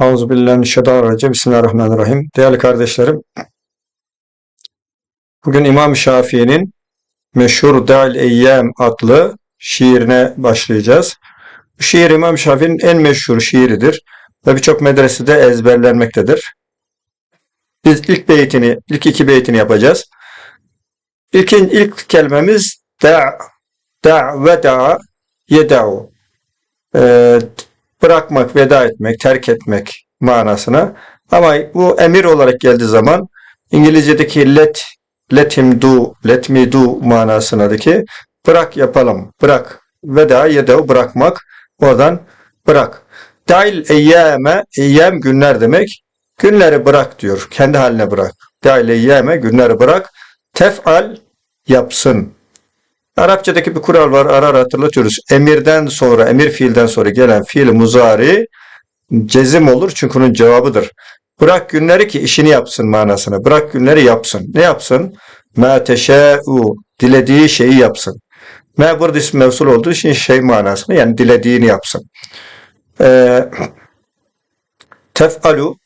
Euzubillahimineşşeytanirracim. Bismillahirrahmanirrahim. Değerli kardeşlerim, bugün İmam Şafii'nin meşhur Da'l Eyyam adlı şiirine başlayacağız. Bu şiir İmam Şafii'nin en meşhur şiiridir ve birçok medresede ezberlenmektedir. Biz ilk beytini, ilk iki beytini yapacağız. İlkin, ilk kelimemiz da, da ve da yeda'u. Ee, bırakmak, veda etmek, terk etmek manasına. Ama bu emir olarak geldiği zaman İngilizce'deki let, let him do, let me do manasındaki bırak yapalım, bırak, veda yedev bırakmak, oradan bırak. Dail eyyame, eyyem günler demek. Günleri bırak diyor, kendi haline bırak. Dail eyyame, günleri bırak. Tef'al yapsın. Arapçadaki bir kural var, ara ara hatırlatıyoruz. Emirden sonra, emir fiilden sonra gelen fiil muzari cezim olur çünkü onun cevabıdır. Bırak günleri ki işini yapsın manasına. Bırak günleri yapsın. Ne yapsın? Ma teşâ'u. Dilediği şeyi yapsın. Ma burada ismi mevsul olduğu için şey manasına yani dilediğini yapsın. Ee, tef'alu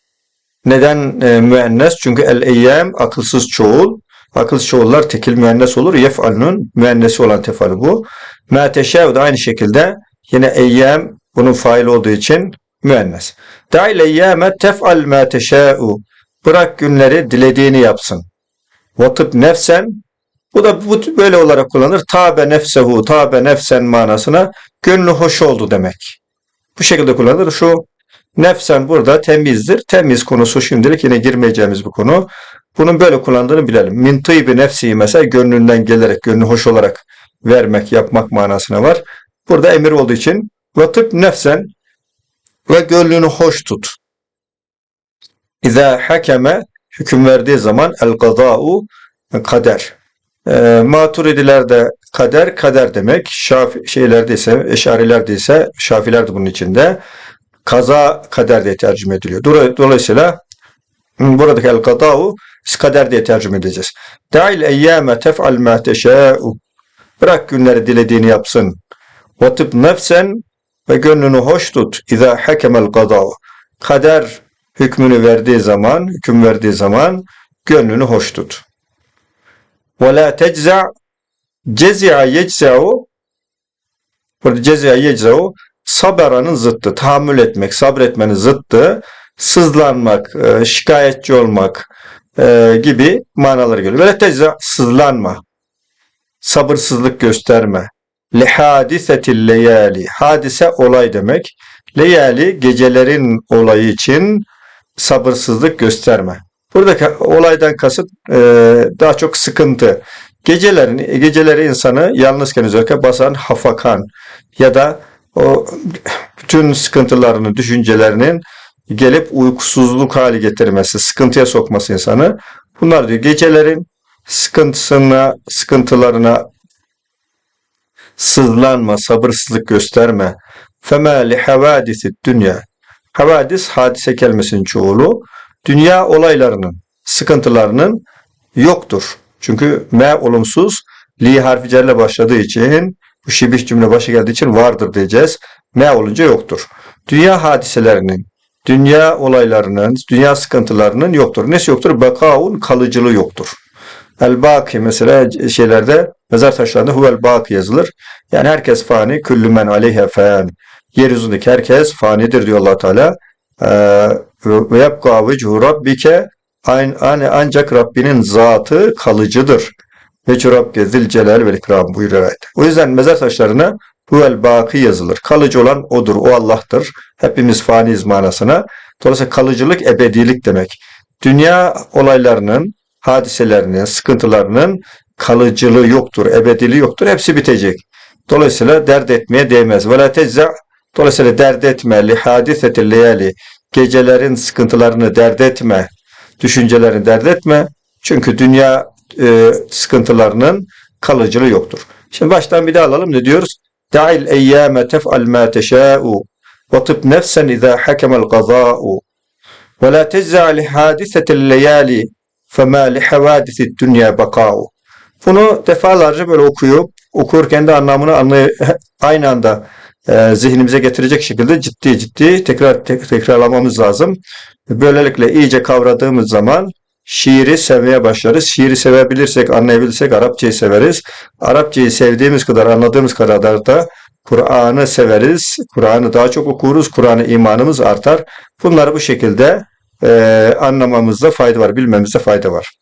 neden e, müennes? Çünkü el eyyam akılsız çoğul. Akılsız çoğullar tekil müennes olur. Yef'alunun müennesi olan tefalı bu. Teşâ'u da aynı şekilde yine eyyam bunun fail olduğu için müennes. Da'il eyyâme tef'al ma teşâ'u. Bırak günleri dilediğini yapsın. Vatıp nefsen bu da bu böyle olarak kullanılır. Tabe nefsehu, tabe nefsen manasına gönlü hoş oldu demek. Bu şekilde kullanılır. Şu nefsen burada temizdir. Temiz konusu şimdilik yine girmeyeceğimiz bir konu. Bunun böyle kullandığını bilelim. Min tıybi nefsi mesela gönlünden gelerek, gönlü hoş olarak vermek, yapmak manasına var. Burada emir olduğu için vatıp nefsen ve gönlünü hoş tut. İza hakeme hüküm verdiği zaman el gaza'u kader. E, maturidilerde kader, kader demek. Şafi, şeylerde ise, eşarilerde ise, şafiler de bunun içinde. Kaza kader diye tercüme ediliyor. Dolayısıyla buradaki el gaza'u kader diye tercüme edeceğiz. Da'il eyyame tef'al ma teşâ'u. Bırak günleri dilediğini yapsın. Vatıp nefsen ve gönlünü hoş tut. İza hakemel gazâ'u. Kader hükmünü verdiği zaman, hüküm verdiği zaman gönlünü hoş tut. Ve la tecza cezi'a yecza'u burada cezi'a yecza'u saberanın zıttı. Tahammül etmek, sabretmenin zıttı. Sızlanmak, e, şikayetçi olmak e, gibi manaları geliyor. La tecza sızlanma. Sabırsızlık gösterme. Lihadisetil leyali. Hadise olay demek. Leyali gecelerin olayı için sabırsızlık gösterme. Buradaki olaydan kasıt e, daha çok sıkıntı. Gecelerin, geceleri insanı yalnızken özellikle basan hafakan ya da o bütün sıkıntılarını, düşüncelerinin gelip uykusuzluk hali getirmesi, sıkıntıya sokması insanı. Bunlar diyor gecelerin sıkıntısına, sıkıntılarına sızlanma, sabırsızlık gösterme. Feme li havadisi dünya. Havadis hadise kelimesinin çoğulu. Dünya olaylarının, sıkıntılarının yoktur. Çünkü me olumsuz, li harfi cerle başladığı için bu şibih cümle başı geldiği için vardır diyeceğiz. Me olunca yoktur. Dünya hadiselerinin, dünya olaylarının, dünya sıkıntılarının yoktur. Nesi yoktur? Bakaun kalıcılığı yoktur. El baki mesela şeylerde mezar taşlarında huvel baki yazılır. Yani herkes fani, küllü men aleyhe fen. Yeryüzündeki herkes fanidir diyor allah Teala. Ee, ve yapka vechu rabbike ancak Rabbinin zatı kalıcıdır. Vechu rabke zil celal vel ikram buyuruyor. O yüzden mezar taşlarına huvel baki yazılır. Kalıcı olan odur, o Allah'tır. Hepimiz faniyiz manasına. Dolayısıyla kalıcılık ebedilik demek. Dünya olaylarının, hadiselerinin, sıkıntılarının kalıcılığı yoktur, ebediliği yoktur. Hepsi bitecek. Dolayısıyla dert etmeye değmez. Ve la Dolayısıyla dert etme. Li hadisetil leyali. Gecelerin sıkıntılarını dert etme. Düşüncelerini dert etme. Çünkü dünya e, sıkıntılarının kalıcılığı yoktur. Şimdi baştan bir daha alalım. Ne diyoruz? Da'il eyyâme tef'al mâ teşâ'u. Vatıp nefsen izâ hakemel gazâ'u. Ve la tezza li hadisetil leyali. Bakâ'u. Bunu defalarca böyle okuyup okurken de anlamını anlay aynı anda e, zihnimize getirecek şekilde ciddi ciddi tekrar tek, tekrarlamamız lazım. Böylelikle iyice kavradığımız zaman şiiri sevmeye başlarız. Şiiri sevebilirsek, anlayabilirsek Arapçayı severiz. Arapçayı sevdiğimiz kadar, anladığımız kadar da Kur'an'ı severiz. Kur'an'ı daha çok okuruz. Kur'an'a imanımız artar. Bunları bu şekilde e, anlamamızda fayda var, bilmemizde fayda var.